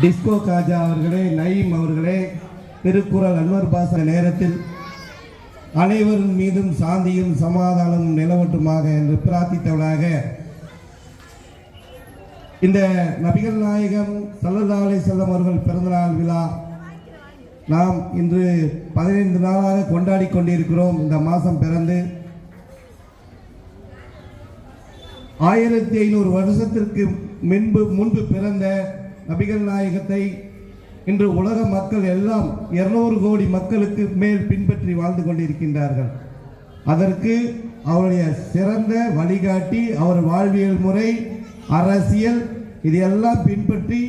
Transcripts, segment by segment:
Disco Khaja அவர்களே நயீம் அவர்களே திருக்குறள் அன்வர் பாச நேரத்தில் அனைவரின் மீதும் சாந்தியும் சமாதானமும் நிலவட்டுமாக என்று பிரார்த்தித்தவனாக இந்த நபிகள் நாயகம் சல்லல்லா அலி செல்லம் அவர்கள் பிறந்தநாள் விழா நாம் இன்று பதினைந்து நாளாக கொண்டாடி கொண்டிருக்கிறோம். இந்த மாதம் பிறந்து ஆயிரத்தி ஐநூறு வருஷத்திற்கு முன்பு முன்பு பிறந்த நபிகள் நாயகத்தை இன்று உலக மக்கள் எல்லாம் இருநூறு கோடி மக்களுக்கு மேல் பின்பற்றி வாழ்ந்து கொண்டிருக்கின்றார்கள். அதற்கு அவருடைய சிறந்த வழிகாட்டி அவர் வாழ்வியல் முறை அரசியல் இதையெல்லாம் பின்பற்றி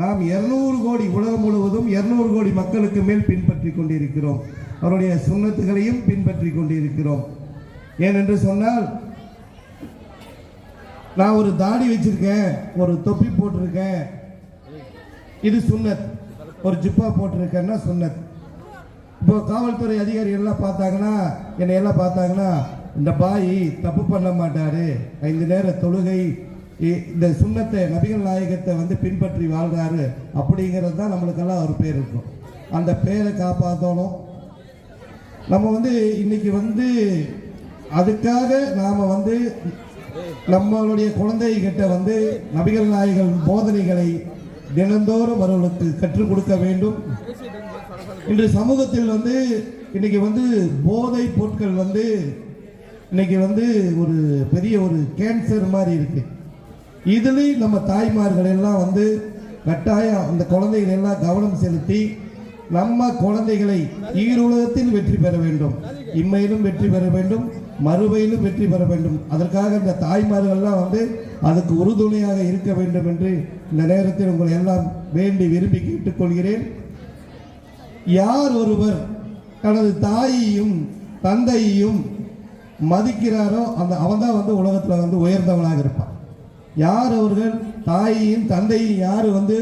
நாம் இருநூறு கோடி உலகம் முழுவதும் இருநூறு கோடி மக்களுக்கு மேல் பின்பற்றி கொண்டிருக்கிறோம். அவருடைய சுண்ணத்துகளையும் பின்பற்றி கொண்டிருக்கிறோம். ஏனென்று சொன்னால் நான் ஒரு தாடி வச்சிருக்கேன் ஒரு தொப்பி போட்டிருக்கேன் இது சுன்னத். ஒரு ஜிப்பா போட்டிருக்கேன்னா சுன்னத். இப்போ காவல்துறை அதிகாரி எல்லாம் பார்த்தாங்கன்னா என்னை எல்லாம் பார்த்தாங்கன்னா இந்த பாய் தப்பு பண்ண மாட்டாரு. ஐந்து நேர தொழுகை இ- இந்த சுண்ணத்தை நபிகள் நாயகத்தை வந்து பின்பற்றி வாழ்றாரு. அப்படிங்கிறது தான் நம்மளுக்கெல்லாம் ஒரு பேர் இருக்கும். அந்த பேரை காப்பாற்றணும் நம்ம வந்து இன்னைக்கு வந்து அதுக்காக நாம் வந்து நம்மளுடைய குழந்தைகிட்ட வந்து நபிகள் நாயகன் போதனைகளை தினந்தோறும் அவர்களுக்கு கற்றுக் கொடுக்க வேண்டும். இன்று சமூகத்தில் வந்து இன்னைக்கு வந்து போதை பொருட்கள் வந்து இன்னைக்கு வந்து ஒரு பெரிய ஒரு கேன்சர் மாதிரி இருக்கு. இதுலேயும் நம்ம தாய்மார்கள் எல்லாம் வந்து கட்டாயம் அந்த குழந்தைகள் எல்லாம் கவனம் செலுத்தி நம்ம குழந்தைகளை ஈருலகத்தில் வெற்றி பெற வேண்டும். இம்மையிலும் வெற்றி பெற வேண்டும். மறுமையிலும் வெற்றி பெற வேண்டும். அதற்காக இந்த தாய்மார்கள்லாம் வந்து அதுக்கு உறுதுணையாக இருக்க வேண்டும் என்று இந்த நேரத்தில் உங்களை எல்லாம் வேண்டி விரும்பி கேட்டுக்கொள்கிறேன். யார் ஒருவர் தனது தாயையும் தந்தையையும் மதிக்கிறாரோ அந்த அவன் தான் வந்து உலகத்தில் வந்து உயர்ந்தவனாக இருப்பான். யார் அவர்கள் தாயையும் தந்தையும் யார் வந்து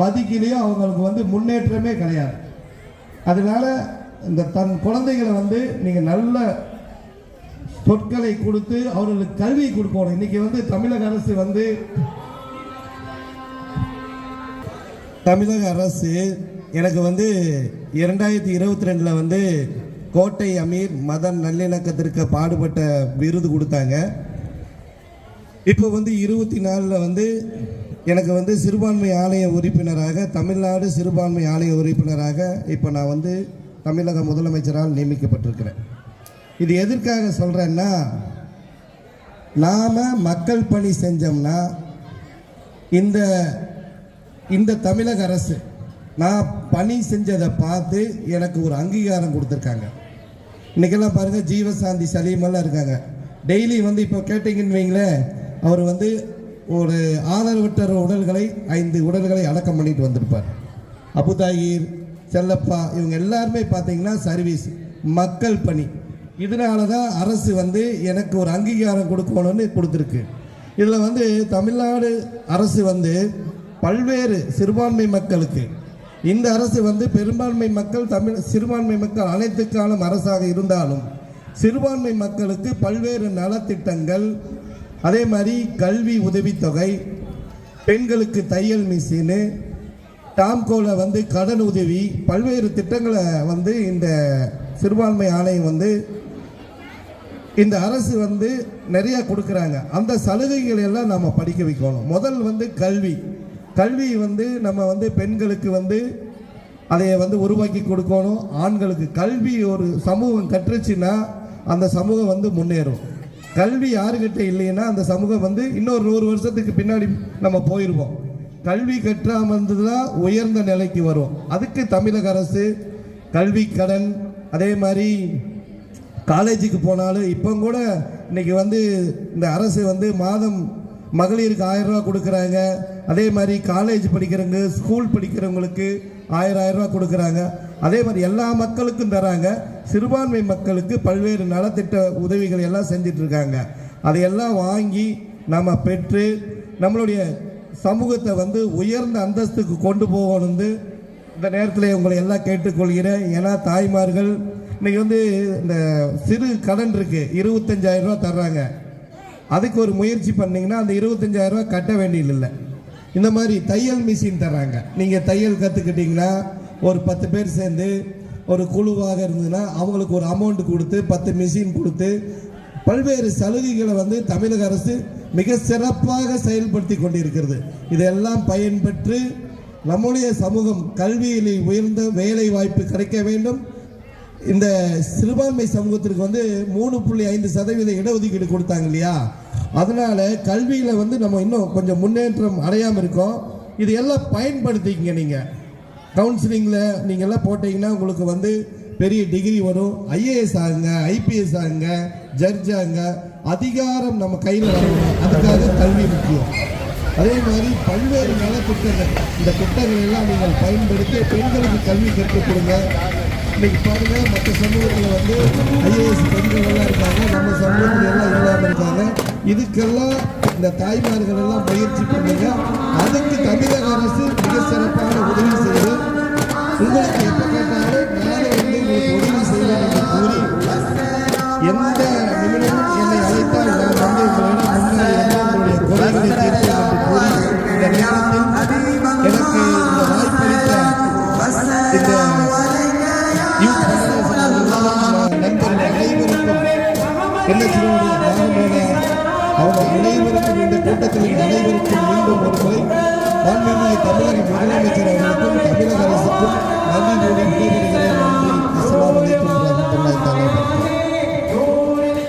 மதிக்கலையோ அவங்களுக்கு வந்து முன்னேற்றமே கிடையாது. அதனால இந்த தன் குழந்தைகளை வந்து நீங்கள் நல்ல சொற்களை கொடுத்து அவர்களுக்கு கல்வியை கொடுக்கணும். இன்னைக்கு வந்து தமிழக அரசு வந்து தமிழக அரசு எனக்கு வந்து இரண்டாயிரத்தி இருபத்தி ரெண்டில் வந்து கோட்டை அமீர் மத நல்லிணக்கத்திற்கு பாடுபட்ட விருது கொடுத்தாங்க. இப்போ வந்து இருபத்தி நாலில் வந்து எனக்கு வந்து சிறுபான்மை ஆலய உறுப்பினராக தமிழ்நாடு சிறுபான்மை ஆலய உறுப்பினராக இப்போ நான் வந்து தமிழக முதலமைச்சரால் நியமிக்கப்பட்டிருக்கிறேன். இது எதற்காக சொல்கிறேன்னா நாம் மக்கள் பணி செஞ்சோம்னா இந்த இந்த தமிழக அரசு நான் பணி செஞ்சதை பார்த்து எனக்கு ஒரு அங்கீகாரம் கொடுத்துருக்காங்க. இன்றைக்கெல்லாம் பாருங்க ஜீவசாந்தி சலீமெல்லாம் இருக்காங்க. டெய்லி வந்து இப்போ கேட்டிங்கன்னு வைங்களேன் அவர் வந்து ஒரு ஆதரவற்ற உடல்களை ஐந்து உடல்களை அடக்கம் பண்ணிட்டு வந்திருப்பார். அபுதாயிர் செல்லப்பா இவங்க எல்லாருமே பார்த்தீங்கன்னா சர்வீஸ் மக்கள் பணி. இதனால தான் அரசு வந்து எனக்கு ஒரு அங்கீகாரம் கொடுக்கணும்னு கொடுத்துருக்கு. இதில் வந்து தமிழ்நாடு அரசு வந்து பல்வேறு சிறுபான்மை மக்களுக்கு இந்த அரசு வந்து பெரும்பான்மை மக்கள் தமிழ் சிறுபான்மை மக்கள் அனைத்துக்கான அரசாக இருந்தாலும் சிறுபான்மை மக்களுக்கு பல்வேறு நலத்திட்டங்கள் அதே மாதிரி கல்வி உதவித்தொகை பெண்களுக்கு தையல் மிஷினு டாம்கோவில் வந்து கடன் உதவி பல்வேறு திட்டங்களை வந்து இந்த சிறுபான்மை ஆணையம் வந்து இந்த அரசு வந்து நிறையா கொடுக்குறாங்க. அந்த சலுகைகள் எல்லாம் நம்ம படிக்க வைக்கணும். முதல் வந்து கல்வி. கல்வி வந்து நம்ம வந்து பெண்களுக்கு வந்து அதை வந்து உருவாக்கி கொடுக்கணும். ஆண்களுக்கு கல்வி ஒரு சமூகம் கற்றுச்சுன்னா அந்த சமூகம் வந்து முன்னேறும். கல்வி யாருக்கிட்ட இல்லைன்னா அந்த சமூகம் வந்து இன்னொரு நூறு வருஷத்துக்கு பின்னாடி நம்ம போயிடுவோம் கல்வி கற்றாமல் தான் உயர்ந்த நிலைக்கு வரும் அதுக்கு தமிழக அரசு கல்வி கடன் அதே மாதிரி காலேஜுக்கு போனாலும் இப்போ கூட இன்றைக்கி வந்து இந்த அரசு வந்து மாதம் மகளிருக்கு ஆயிரம் ரூபா கொடுக்குறாங்க. அதே மாதிரி காலேஜ் படிக்கிறவங்க ஸ்கூல் படிக்கிறவங்களுக்கு ஆயிரம் ஆயிரம் ரூபா கொடுக்குறாங்க. அதே மாதிரி எல்லா மக்களுக்கும் தராங்க. சிறுபான்மை மக்களுக்கு பல்வேறு நலத்திட்ட உதவிகள் எல்லாம் செஞ்சிட்ருக்காங்க. அதையெல்லாம் வாங்கி நம்ம பெற்று நம்மளுடைய சமூகத்தை வந்து உயர்ந்த அந்தஸ்துக்கு கொண்டு போகணும்னு இந்த நேரத்தில் உங்களை எல்லாம் கேட்டுக்கொள்கிறேன். ஏன்னா தாய்மார்கள் இன்றைக்கி வந்து இந்த சிறு கடன் இருக்குது இருபத்தஞ்சாயிரம் ரூபா தர்றாங்க. அதுக்கு ஒரு முயற்சி பண்ணிங்கன்னா அந்த இருபத்தஞ்சாயிரம் ரூபா கட்ட வேண்டியதில்லை. இந்த மாதிரி தையல் மிஷின் தர்றாங்க. நீங்கள் தையல் கற்றுக்கிட்டிங்கன்னா ஒரு பத்து பேர் சேர்ந்து ஒரு குழுவாக இருந்ததுன்னா அவங்களுக்கு ஒரு அமௌண்ட் கொடுத்து பத்து மிஷின் கொடுத்து பல்வேறு சலுகைகளை வந்து தமிழக அரசு மிக சிறப்பாக செயல்படுத்தி கொண்டிருக்கிறது. இதெல்லாம் பயன்பெற்று நம்முடைய சமூகம் கல்வியில் உயர்ந்த வேலை வாய்ப்பு கிடைக்க வேண்டும். இந்த சிறுபான்மை சமூகத்திற்கு வந்து மூணு புள்ளி ஐந்து சதவீத இடஒதுக்கீடு கொடுத்தாங்க இல்லையா? அதனால கல்வியில் வந்து நம்ம இன்னும் கொஞ்சம் முன்னேற்றம் அடையாமல் இருக்கோம். இது எல்லாம் பயன்படுத்திக்கங்க நீங்கள் கவுன்சிலிங்கில் நீங்க எல்லாம் போட்டீங்கன்னா உங்களுக்கு வந்து பெரிய டிகிரி வரும். ஐஏஎஸ் ஆகுங்க ஐபிஎஸ் ஆகுங்க ஜட்ஜ் ஆகுங்க. அதிகாரம் நம்ம கையில் வரணும். அதுக்காக கல்வி முக்கியம். அதே மாதிரி பல்வேறு நல திட்டங்கள் இந்த திட்டங்கள் எல்லாம் நீங்கள் பயன்படுத்தி பெண்களுக்கு கல்வி கற்றுக் கொடுங்க. இன்னைக்கு பாருங்க மற்ற சமூகத்தில் வந்து ஐஏஎஸ் பெண்கள் எல்லாம் இருக்காங்க நம்ம சமூகத்தில் எல்லாம் இல்லாமல் இருக்காங்க. இதுக்கெல்லாம் இந்த தாய்மார்கள் எல்லாம் முயற்சி பண்ணுங்க. அதுக்கு தமிழக அரசு மிக சிறப்பான உதவி உங்களுக்கு எப்ப கேட்டாலும் நானே வந்து உங்களுக்கு உதவி செய்வேன் என்று கூறி எந்த நிமிடமும் என்னை அழைத்தால் நான் வந்து உங்களிடம் முன்னாடி உங்களுடைய குறைகளை தீர்ப்பேன் என்று கூறி இந்த நேரத்தில் எனக்கு இந்த வாய்ப்பளித்த இந்த யூத் நண்பர்கள் அனைவருக்கும் அனைவருக்கும் இந்த கூட்டத்தில் அனைவருக்கும் மீண்டும் ஒரு முறை மாண்புமிகு தமிழக முதலமைச்சர் அவர்களுக்கும் தமிழக 努力，努力。